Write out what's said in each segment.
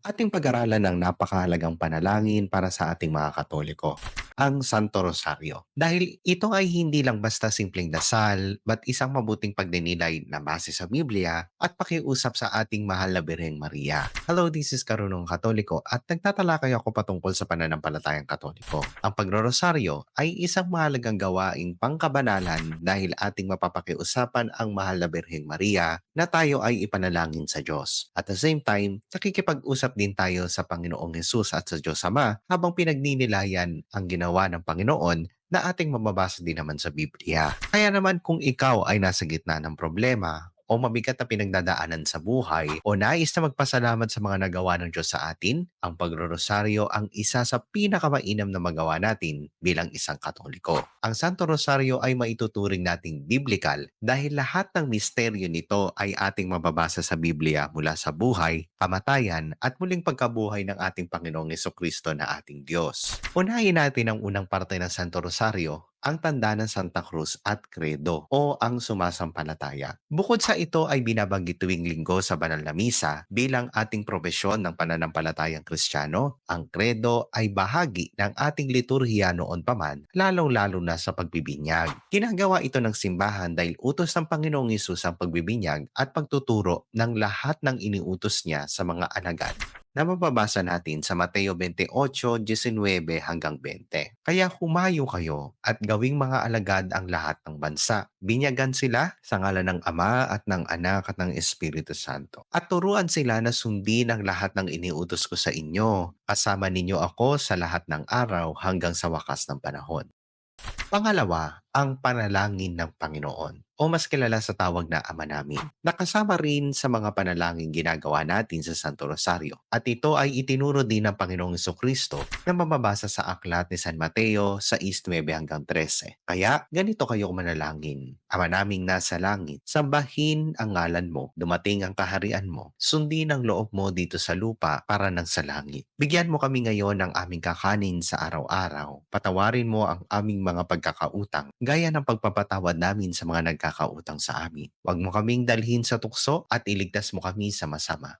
Ating pag-aralan ng napakahalagang panalangin para sa ating mga Katoliko, ang Santo Rosario. Dahil ito ay hindi lang basta simpleng dasal, but isang mabuting pagdinilay na base sa Biblia at pakiusap sa ating mahal na Birheng Maria. Hello, this is Karunong Katoliko at nagtatalakay ako patungkol sa pananampalatayang Katoliko. Ang pagrorosaryo ay isang mahalagang gawaing pangkabanalan dahil ating mapapakiusapan ang mahal na Birheng Maria na tayo ay ipanalangin sa Diyos. At the same time, nakikipag-usap din tayo sa Panginoong Hesus at sa Diyos Ama habang pinagninilayan ang ginawa ng Panginoon na ating mababasa din naman sa Biblia. Kaya naman kung ikaw ay nasa gitna ng problema o mabigat na pinagdadaanan sa buhay o nais na magpasalamat sa mga nagawa ng Diyos sa atin, ang pagrorosaryo ang isa sa pinakamainam na magawa natin bilang isang katoliko. Ang Santo Rosario ay maituturing nating biblikal dahil lahat ng misteryo nito ay ating mababasa sa Biblia mula sa buhay, kamatayan at muling pagkabuhay ng ating Panginoong Kristo na ating Diyos. Unahin natin ang unang parte ng Santo Rosario ang tanda ng Santa Cruz at Credo o ang sumasampalataya. Bukod sa ito ay binabanggit tuwing linggo sa banal na misa bilang ating probesyon ng pananampalatayang Kristiyano, ang Credo ay bahagi ng ating liturhiya noon pa man, lalong-lalo na sa pagbibinyag. Ginagawa ito ng simbahan dahil utos ng Panginoong Isus ang pagbibinyag at pagtuturo ng lahat ng iniutos niya sa mga alagad na mababasa natin sa Mateo 28:19 hanggang 20. Kaya humayo kayo at gawing mga alagad ang lahat ng bansa. Binyagan sila sa ngalan ng Ama at ng Anak at ng Espiritu Santo. At turuan sila na sundin ang lahat ng iniutos ko sa inyo. Kasama ninyo ako sa lahat ng araw hanggang sa wakas ng panahon. Pangalawa, ang panalangin ng Panginoon o mas kilala sa tawag na Ama Namin. Nakasama rin sa mga panalangin ginagawa natin sa Santo Rosario. At ito ay itinuro din ng Panginoong Kristo na mababasa sa aklat ni San Mateo sa 6.9 hanggang 13. Kaya ganito kayo manalangin. Ama naming nasa langit, sambahin ang ngalan mo, dumating ang kaharian mo, sundin ang loob mo dito sa lupa para ng sa langit. Bigyan mo kami ngayon ng aming kakanin sa araw-araw. Patawarin mo ang aming mga pagkakautang, gaya ng pagpapatawad namin sa mga nagkakautang sa amin. Huwag mo kaming dalhin sa tukso at iligtas mo kami sa masama.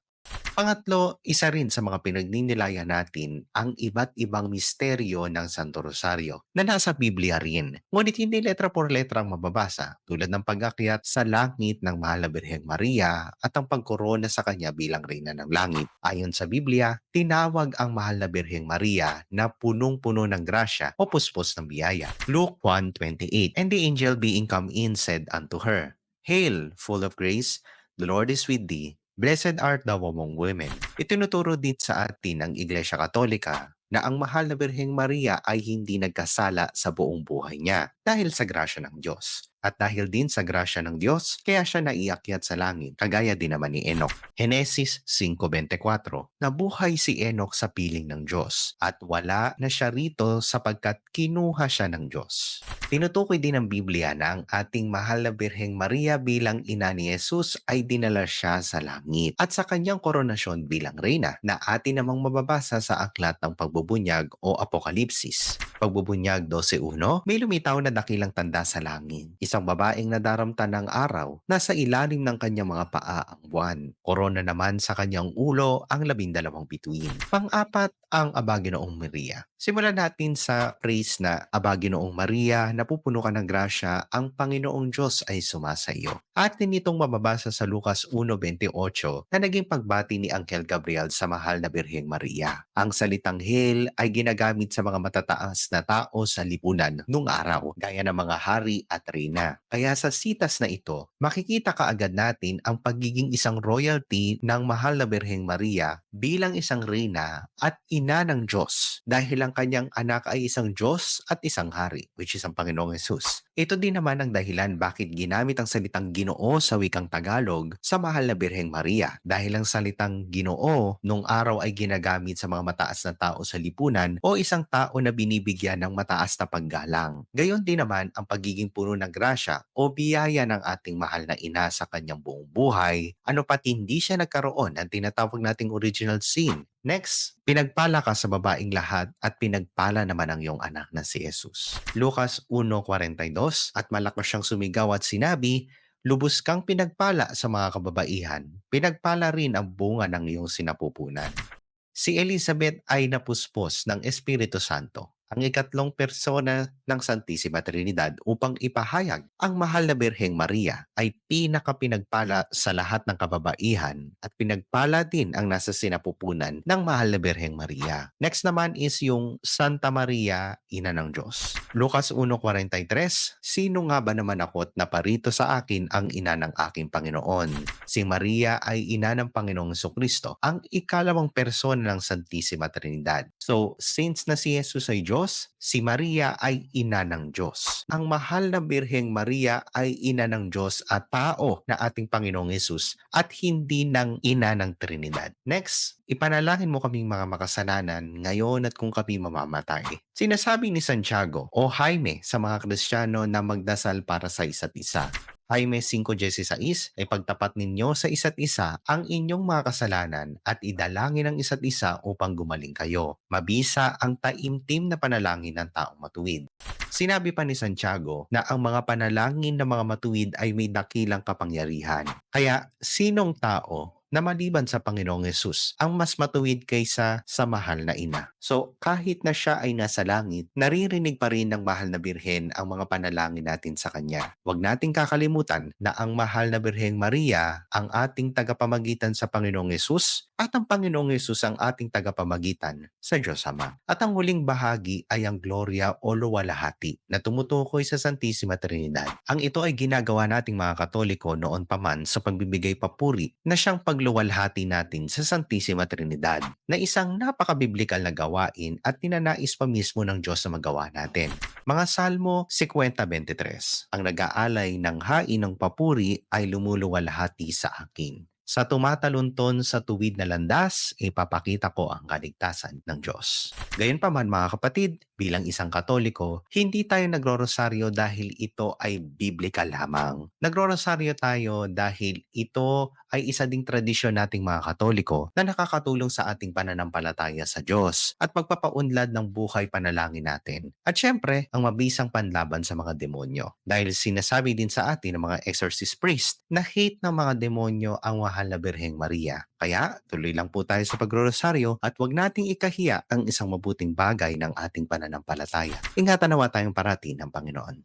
Pangatlo, isa rin sa mga pinagninilayan natin ang iba't ibang misteryo ng Santo Rosario na nasa Biblia rin. Ngunit hindi letra por letra ang mababasa tulad ng pag-akyat sa langit ng Mahal na Birheng Maria at ang pagkorona sa kanya bilang Reyna ng Langit. Ayon sa Biblia, tinawag ang Mahal na Birheng Maria na punong-puno ng grasya o puspos ng biyaya. Luke 1.28 And the angel being come in said unto her, Hail, full of grace, the Lord is with thee. Blessed art thou among women. Itinuturo din sa atin ng Iglesia Katolika na ang mahal na Birheng Maria ay hindi nagkasala sa buong buhay niya dahil sa grasya ng Diyos. At dahil din sa grasya ng Diyos, kaya siya naiakyat sa langit, kagaya din naman ni Enoch. Genesis 5.24 Nabuhay si Enoch sa piling ng Diyos at wala na siya rito sapagkat kinuha siya ng Diyos. Tinutukoy din ng Biblia na ang ating mahal na Birheng Maria bilang ina ni Jesus ay dinala siya sa langit at sa kanyang koronasyon bilang reyna na atin namang mababasa sa aklat ng pagbubunyag o apokalipsis. Pagbubunyag 12.1, may lumitaw na dakilang tanda sa langit. Isang babaeng nadaramtan ng araw, nasa ilalim ng kanyang mga paa ang buwan. Korona naman sa kanyang ulo ang labindalawang bituin. Pang-apat, ang Abaginoong Maria. Simulan natin sa praise na Abaginoong Maria, napupuno ka ng grasya, ang Panginoong Diyos ay sumasa iyo. Atin itong mababasa sa Lucas 1.28 na naging pagbati ni Angel Gabriel sa mahal na Birheng Maria. Ang salitang Hail ay ginagamit sa mga matataas na tao sa lipunan nung araw, gaya ng mga hari at reyna. Kaya sa sitas na ito, makikita kaagad natin ang pagiging isang royalty ng mahal na Birheng Maria bilang isang reyna at ina ng Diyos dahil kanyang anak ay isang Diyos at isang hari, which is ang Panginoong Yesus. Ito din naman ang dahilan bakit ginamit ang salitang ginoo sa wikang Tagalog sa mahal na Birheng Maria dahil ang salitang ginoo nung araw ay ginagamit sa mga mataas na tao sa lipunan o isang tao na binibigyan ng mataas na paggalang. Gayon din naman ang pagiging puno ng grasya o biyaya ng ating mahal na ina sa kanyang buong buhay, ano pat hindi siya nagkaroon ng tinatawag nating original sin Next, pinagpala ka sa babaeng lahat at pinagpala naman ang iyong anak na si Jesus. Lucas 1.42 At malakas siyang sumigaw at sinabi, Lubos kang pinagpala sa mga kababaihan, pinagpala rin ang bunga ng iyong sinapupunan. Si Elizabeth ay napuspos ng Espiritu Santo, ang ikatlong persona ng Santisima Trinidad upang ipahayag ang mahal na Birheng Maria ay pinakapinagpala sa lahat ng kababaihan at pinagpala din ang nasa sinapupunan ng mahal na Birheng Maria. Next naman is yung Santa Maria, Ina ng Diyos. Lucas 1.43, Sino nga ba naman ako't naparito sa akin ang ina ng aking Panginoon? Si Maria ay ina ng Panginoong Kristo, ang ikalawang persona ng Santisima Trinidad. So, since na si Jesus ay Diyos, si Maria ay ina ng Diyos. Ang mahal na Birheng Maria ay ina ng Diyos at tao na ating Panginoong Yesus at hindi ng ina ng Trinidad. Next, ipanalangin mo kaming mga makasalanan ngayon at kung kami mamamatay. Sinasabi ni Santiago o Jaime sa mga Kristiyano na magdasal para sa isa't isa. Jaime 5.16 ay pagtapat ninyo sa isa't isa ang inyong mga kasalanan at idalangin ang isa't isa upang gumaling kayo. Mabisa ang taimtim na panalangin ng taong matuwid. Sinabi pa ni Santiago na ang mga panalangin ng mga matuwid ay may dakilang kapangyarihan. Kaya sinong tao na maliban sa Panginoong Yesus ang mas matuwid kaysa sa mahal na ina. So kahit na siya ay nasa langit, naririnig pa rin ng mahal na birhen ang mga panalangin natin sa kanya. Huwag nating kakalimutan na ang mahal na birheng Maria ang ating tagapamagitan sa Panginoong Yesus at ang Panginoong Yesus ang ating tagapamagitan sa Diyos Ama. At ang huling bahagi ay ang Gloria o Luwalhati na tumutukoy sa Santisima Trinidad. Ang ito ay ginagawa nating mga Katoliko noon pa man sa pagbibigay papuri na siyang pagluwalhati natin sa Santisima Trinidad na isang napakabiblikal na gawain at ninanais pa mismo ng Diyos na magawa natin. Mga Salmo 50.23 Ang nag-aalay ng hain ng papuri ay lumuluwalhati sa akin. Sa tumatalunton sa tuwid na landas, ipapakita ko ang kaligtasan ng Diyos. Gayunpaman mga kapatid, bilang isang katoliko, hindi tayo nagro-rosaryo dahil ito ay biblika lamang. Nagro-rosaryo tayo dahil ito ay isa ding tradisyon nating mga katoliko na nakakatulong sa ating pananampalataya sa Diyos at magpapaunlad ng buhay panalangin natin. At syempre, ang mabisang panlaban sa mga demonyo. Dahil sinasabi din sa atin ng mga exorcist priest na hate ng mga demonyo ang mahal na Birheng Maria. Kaya tuloy lang po tayo sa pagrorosaryo at wag nating ikahiya ang isang mabuting bagay ng ating pananampalataya. Ingatan nawa tayong parati ng Panginoon.